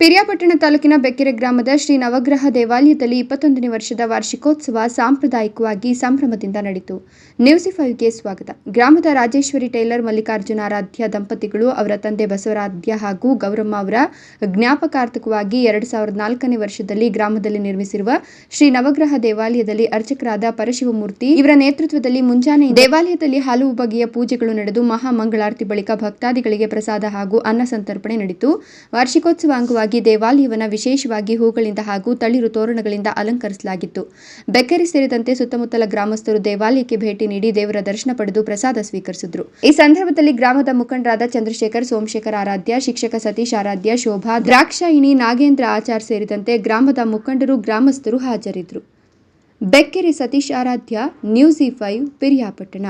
ಪಿರಿಯಾಪಟ್ಟಣ ತಾಲೂಕಿನ ಬೆಕ್ಕೆರೆ ಗ್ರಾಮದ ಶ್ರೀ ನವಗ್ರಹ ದೇವಾಲಯದಲ್ಲಿ ಇಪ್ಪತ್ತೊಂದನೇ ವರ್ಷದ ವಾರ್ಷಿಕೋತ್ಸವ ಸಾಂಪ್ರದಾಯಿಕವಾಗಿ ಸಂಭ್ರಮದಿಂದ ನಡೆಯಿತು. ನ್ಯೂಸಿ ಫೈವ್ಗೆ ಸ್ವಾಗತ. ಗ್ರಾಮದ ರಾಜೇಶ್ವರಿ ಟೈಲರ್, ಮಲ್ಲಿಕಾರ್ಜುನ ಆರಾಧ್ಯ ದಂಪತಿಗಳು, ಅವರ ತಂದೆ ಬಸವರಾಧ್ಯ ಹಾಗೂ ಗೌರಮ್ಮ ಅವರ ಜ್ಞಾಪಕಾರ್ಥಕವಾಗಿ ಎರಡು ಸಾವಿರದ ನಾಲ್ಕನೇ ವರ್ಷದಲ್ಲಿ ಗ್ರಾಮದಲ್ಲಿ ನಿರ್ಮಿಸಿರುವ ಶ್ರೀ ನವಗ್ರಹ ದೇವಾಲಯದಲ್ಲಿ ಅರ್ಚಕರಾದ ಪರಶಿವಮೂರ್ತಿ ಇವರ ನೇತೃತ್ವದಲ್ಲಿ ಮುಂಜಾನೆ ದೇವಾಲಯದಲ್ಲಿ ಹಲವು ಬಗೆಯ ಪೂಜೆಗಳು ನಡೆದು ಮಹಾ ಮಂಗಳಾರತಿ ಬಳಿಕ ಭಕ್ತಾದಿಗಳಿಗೆ ಪ್ರಸಾದ ಹಾಗೂ ಅನ್ನ ಸಂತರ್ಪಣೆ ನಡೆಯಿತು. ವಾರ್ಷಿಕೋತ್ಸವ ಅಂಗವಾಗಿ ದೇವಾಲಯವನ್ನು ವಿಶೇಷವಾಗಿ ಹೂಗಳಿಂದ ಹಾಗೂ ತಳಿರು ತೋರಣಗಳಿಂದ ಅಲಂಕರಿಸಲಾಗಿತ್ತು. ಬೆಕ್ಕರಿ ಸೇರಿದಂತೆ ಸುತ್ತಮುತ್ತಲ ಗ್ರಾಮಸ್ಥರು ದೇವಾಲಯಕ್ಕೆ ಭೇಟಿ ನೀಡಿ ದೇವರ ದರ್ಶನ ಪಡೆದು ಪ್ರಸಾದ ಸ್ವೀಕರಿಸಿದ್ರು. ಈ ಸಂದರ್ಭದಲ್ಲಿ ಗ್ರಾಮದ ಮುಖಂಡರಾದ ಚಂದ್ರಶೇಖರ್, ಸೋಮಶೇಖರ್ ಆರಾಧ್ಯ, ಶಿಕ್ಷಕ ಸತೀಶ್ ಆರಾಧ್ಯ, ಶೋಭಾ, ದ್ರಾಕ್ಷಾಯಿಣಿ, ನಾಗೇಂದ್ರ ಆಚಾರ್ ಸೇರಿದಂತೆ ಗ್ರಾಮದ ಮುಖಂಡರು, ಗ್ರಾಮಸ್ಥರು ಹಾಜರಿದ್ದರು ಬೆಕ್ಕೇರಿ ಸತೀಶ್ ಆರಾಧ್ಯ, ನ್ಯೂಸಿ ಫೈವ್, ಪಿರಿಯಾಪಟ್ಟಣ.